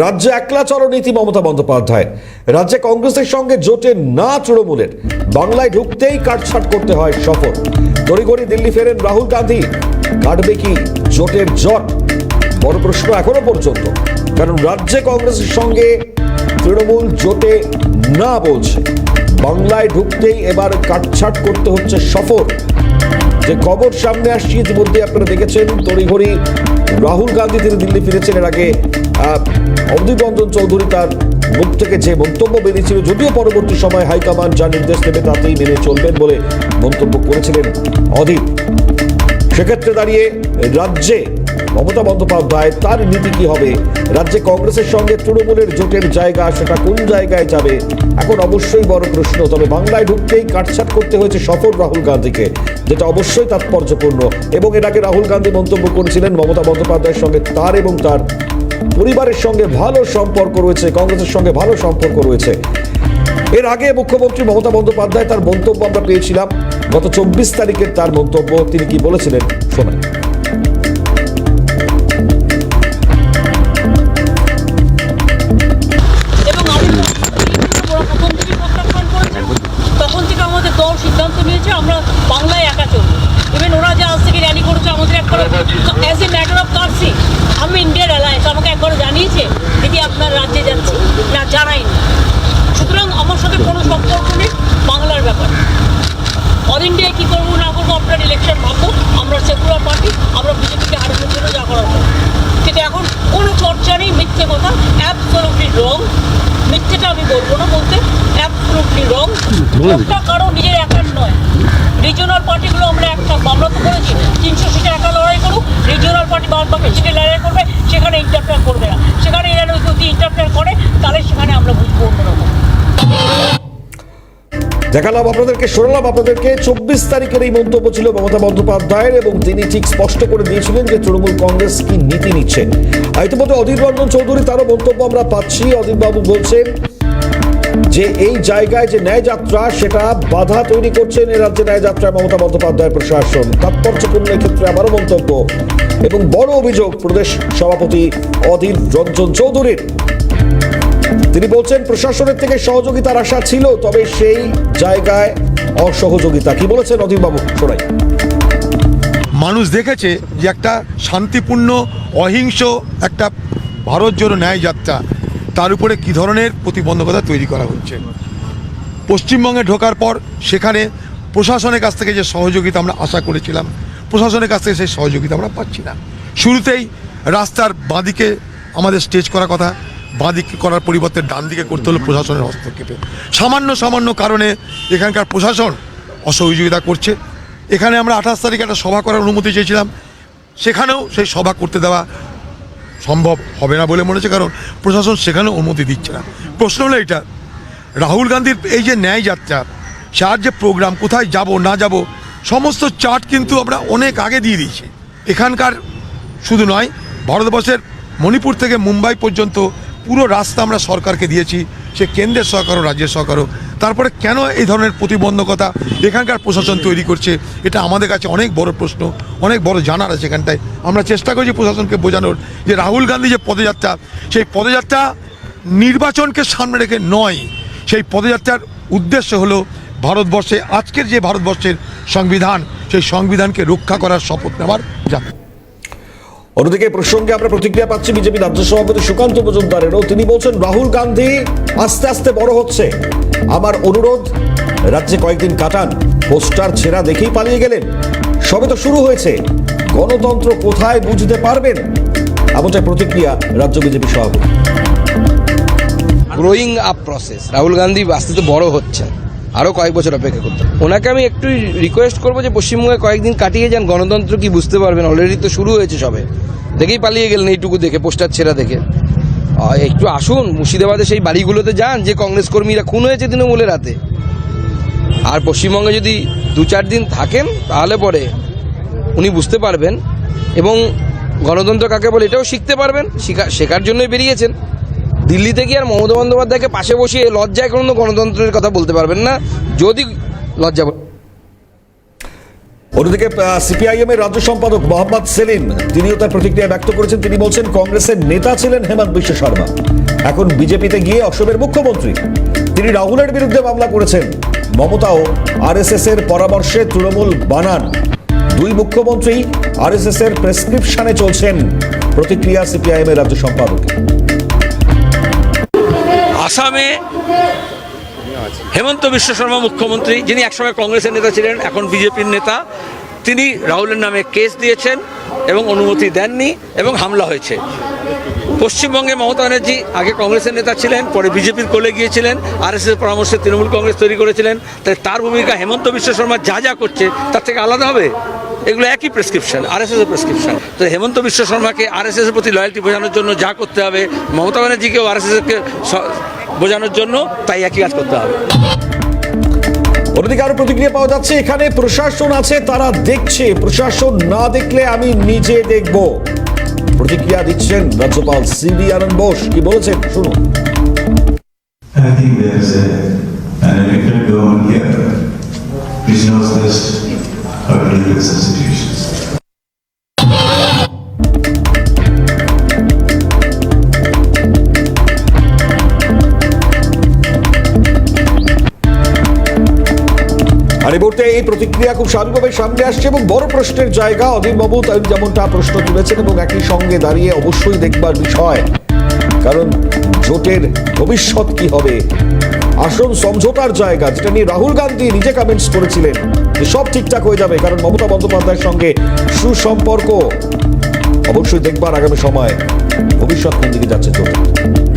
রাজ্যে একলা চলো নীতি মমতা বন্দ্যোপাধ্যায়। রাজ্যে কংগ্রেসের সঙ্গে জোটে না তৃণমূলের। বাংলায় ঢুকতেই কাটছাট করতে হয় সফর তড়িঘড়ি দিল্লি ফেরেন রাহুল গান্ধী। কাটবে কি জোটের জট? বড় প্রশ্ন এখনও পর্যন্ত। কারণ রাজ্যে কংগ্রেসের সঙ্গে তৃণমূল জোটে না বলছে। বাংলায় ঢুকতেই এবার কাটছাট করতে হচ্ছে সফর। যে খবর সামনে আসছে ইতিমধ্যে আপনারা দেখেছেন, তড়িঘড়ি রাহুল গান্ধী তিনি দিল্লি ফিরেছেন এর আগে। অধীর রঞ্জন চৌধুরী তার মুখ থেকে যে মন্তব্য বেরিয়েছিল, যদিও পরবর্তী সময় হাইকমান্ড যা নির্দেশ দেবে তাতেই মেনে চলবেন বলে মন্তব্য করেছিলেন অধীর। সেক্ষেত্রে দাঁড়িয়ে রাজ্যে মমতা বন্দ্যোপাধ্যায়, তার নীতি কি হবে? রাজ্যে কংগ্রেসের সঙ্গে তৃণমূলের জোটের জায়গা, সেটা কোন জায়গায় যাবে? এখন অবশ্যই বড় প্রশ্ন, তবে বাংলায় ঢুকতেই কাটছাট করতে হয়েছে সফর রাহুল গান্ধীকে, যেটা অবশ্যই তাৎপর্যপূর্ণ। এবং আগে রাহুল গান্ধী মন্তব্য করেছিলেন মমতা বন্দ্যোপাধ্যায়ের সঙ্গে তার এবং তার পরিবারের সঙ্গে ভালো সম্পর্ক রয়েছে, কংগ্রেসের সঙ্গে ভালো সম্পর্ক রয়েছে। এর আগে মুখ্যমন্ত্রী মমতা বন্দ্যোপাধ্যায় তার মন্তব্য আমরা পেয়েছিলাম, গত চব্বিশ তারিখের তার মন্তব্য, তিনি কি বলেছিলেন? শোনান। মিথ্যে কথা অ্যাবসলুটলি রং মিথ্যেটা আমি বলব না বলতে অ্যাবসলুটলি রং একটা কারও নিজের একার নয়। রিজনাল পার্টিগুলো আমরা একটা আমরা তো করেছি তিনশো সিটে একা লড়াই করুক রিজনাল পার্টি বাদ বাকি সিটে লড়াই করবে সেখানে ইন্টারফেয়ার করবে না সেখানে এরা যদি ইন্টারফেয়ার করে তাহলে সেখানে আমরা বুঝব অন্যরকম দেখালাম আপনাদেরকে, শোনালাম আপনাদেরকে। চব্বিশ তারিখের এই মন্তব্য ছিল মমতা বন্দ্যোপাধ্যায়ের এবং তিনি ঠিক স্পষ্ট করে দিয়েছিলেন যে তৃণমূল কংগ্রেস কি নীতি নিচ্ছে। আর ইতিমধ্যে অধীর রঞ্জন চৌধুরী, তারও মন্তব্য আমরা পাচ্ছি। অধীর বাবু বলছেন যে এই জায়গায় যে ন্যায় যাত্রা সেটা বাধা তৈরি করছেন এ রাজ্যে ন্যায় যাত্রায় মমতা বন্দ্যোপাধ্যায় প্রশাসন। তাৎপর্যপূর্ণ ক্ষেত্রে আবারও মন্তব্য এবং বড় অভিযোগ প্রদেশ সভাপতি অধীর রঞ্জন চৌধুরীর। তিনি বলছেন, প্রশাসনের থেকে সহযোগিতার আশা ছিল, তবে সেই জায়গায় অসহযোগিতা। কি বলেছেন অধীরবাবু? শোনাই। মানুষ দেখেছে যে একটা শান্তিপূর্ণ, অহিংস একটা ভারত জোড়ো ন্যায় যাত্রা। তার উপরে কী ধরনের প্রতিবন্ধকতা তৈরি করা হচ্ছে? পশ্চিমবঙ্গে ঢোকার পর সেখানে প্রশাসনের কাছ থেকে যে সহযোগিতা আমরা আশা করেছিলাম, প্রশাসনের কাছ থেকে সেই সহযোগিতা আমরা পাচ্ছি না। শুরুতেই রাস্তার বাঁদিকে আমাদের স্টেজ করার কথা বাঁদিকে করার পরিবর্তে ডান দিকে করতে হলো প্রশাসনের হস্তক্ষেপে। সামান্য সামান্য কারণে এখানকার প্রশাসন অসহযোগিতা করছে। এখানে আমরা আঠাশ তারিখে একটা সভা করার অনুমতি চেয়েছিলাম। সেখানেও সেই সভা করতে দেওয়া সম্ভব হবে না বলে মনে হচ্ছে, কারণ প্রশাসন সেখানেও অনুমতি দিচ্ছে না। প্রশ্ন হলো এটা রাহুল গান্ধীর এই যে ন্যায় যাত্রা যার যে প্রোগ্রাম, কোথায় যাব, না যাব, সমস্ত চার্ট কিন্তু আমরা অনেক আগে দিয়ে দিয়েছি। এখানকার শুধু নয়, ভারতবর্ষের মণিপুর থেকে মুম্বাই পর্যন্ত পুরো রাস্তা আমরা সরকারকে দিয়েছি, সে কেন্দ্রের সরকার ও রাজ্যের সরকারও। তারপরে কেন এই ধরনের প্রতিবন্ধকতা এখানকার প্রশাসন তৈরি করছে, এটা আমাদের কাছে অনেক বড় প্রশ্ন, অনেক বড় জানার আছে এখানটায়। আমরা চেষ্টা করছি প্রশাসনকে বোঝানোর যে রাহুল গান্ধী যে পদযাত্রা, সেই পদযাত্রা নির্বাচনকে সামনে রেখে নয়, সেই পদযাত্রার উদ্দেশ্য হলো ভারতবর্ষে, আজকের যে ভারতবর্ষের সংবিধান, সেই সংবিধানকে রক্ষা করার শপথ নেওয়ার যাত্রা অন্যদিকে প্রসঙ্গে আমরা প্রতিক্রিয়া পাচ্ছি বিজেপি রাজ্য সভাপতি সুকান্ত মজুমদারেরও। তিনি বলছেন, রাহুল গান্ধী আস্তে আস্তে বড় হচ্ছে। আমার অনুরোধ, রাজ্যে কয়েকদিন কাটান, পোস্টার ছেঁড়া দেখেই পালিয়ে গেলেন। সবে তো শুরু হয়েছে। গণতন্ত্র কোথায় বুঝতে পারবেন? এমনটাই প্রতিক্রিয়া রাজ্য বিজেপি সভাপতি। Growing up process Rahul Gandhi আস্তে আস্তে বড় হচ্ছেন। আরও কয়েক বছর অপেক্ষা করতে। ওনাকে আমি একটু রিকোয়েস্ট করব যে পশ্চিমবঙ্গে কয়েকদিন কাটিয়ে যান, গণতন্ত্র কি বুঝতে পারবেন? অলরেডি তো শুরু হয়েছে সবে। দেখেই পালিয়ে গেলেন এইটুকু দেখে, পোস্টার ছেঁড়া দেখে। একটু আসুন, মুর্শিদাবাদে সেই বাড়িগুলোতে যান, যে কংগ্রেস কর্মীরা খুন হয়েছে তৃণমূলের রাতে আর পশ্চিমবঙ্গে যদি দু চার দিন থাকেন, তাহলে পরে উনি বুঝতে পারবেন। এবং গণতন্ত্র কাকে বলে, এটাও শিখতে পারবেন। শিখা- শেখার জন্যই বেরিয়েছেন। দিল্লিতে গিয়ে আর মমতা বন্দ্যোপাধ্যায়কে পাশে বসিয়ে লজ্জায় কোনো গণতন্ত্রের কথা বলতে পারবেন না? যদি লজ্জা অন্যদিকে সিপিআইএম এর রাজ্য সম্পাদক মোহাম্মদ সেলিম, তিনিও তার প্রতিক্রিয়া ব্যক্ত করেছেন। তিনি বলছেন, কংগ্রেসের নেতা ছিলেন হেমন্ত বিশ্ব শর্মা। এখন বিজেপিতে গিয়ে অসমের মুখ্যমন্ত্রী। তিনি রাহুলের বিরুদ্ধে মামলা করেছেন। মমতাও আরএসএস এর পরামর্শে তৃণমূল বানান। দুই মুখ্যমন্ত্রী আরএসএস এর প্রেসক্রিপশনে চলছেন প্রতিক্রিয়া সিপিআইএম এর রাজ্য সম্পাদকের। আসামে হেমন্ত বিশ্ব শর্মা মুখ্যমন্ত্রী, যিনি একসময় কংগ্রেসের নেতা ছিলেন, এখন বিজেপির নেতা, তিনি রাহুলের নামে কেস দিয়েছেন এবং অনুমতি দেননি এবং হামলা হয়েছে। পশ্চিমবঙ্গে মমতা ব্যানার্জি আগে কংগ্রেসের নেতা ছিলেন, পরে বিজেপির কোলে গিয়েছিলেন আর এস পরামর্শে তৃণমূল কংগ্রেস তৈরি করেছিলেন। তাই তার ভূমিকা হেমন্ত বিশ্ব শর্মা যা যা করছে, তার থেকে আলাদা হবে? এগুলো একই প্রেসক্রিপশন আর এস এর প্রেসক্রিপশন তো হেমন্ত বিশ্ব শর্মাকে আর এস এর প্রতি লয়্যালটি বোঝানোর জন্য যা করতে হবে, মমতা ব্যানার্জিকেও আর এস এসকে বোঝানোর জন্য তাই একই কাজ করতে হবে। অন্যদিকে আরও প্রতিক্রিয়া পাওয়া যাচ্ছে এখানে প্রশাসন আছে তারা দেখছে। প্রশাসন না দেখলে আমি নিজে দেখব। প্রতিক্রিয়া দিচ্ছেন রাজ্যপাল সিবি আনন্দ বোস। কি বলেছেন? শুনুন। I think there's a, an elected government here, which knows best how to deal with such situations. আর এই মুহূর্তে এই প্রতিক্রিয়া খুব স্বাভাবিকভাবে সামনে আসছে এবং বড় প্রশ্নের জায়গা অধীর বাবু তাই যেমনটা প্রশ্ন তুলেছেন এবং একই সঙ্গে দাঁড়িয়ে অবশ্যই দেখবার বিষয়। কারণ জোটের ভবিষ্যৎ কি হবে? আসন সমঝোতার জায়গা, যেটা নিয়ে রাহুল গান্ধী নিজে কমেন্টস করেছিলেন, যে সব ঠিকঠাক হয়ে যাবে, কারণ মমতা বন্দ্যোপাধ্যায়ের সঙ্গে সুসম্পর্ক। অবশ্যই দেখবার আগামী সময় ভবিষ্যৎ কোন দিকে যাচ্ছে জোটের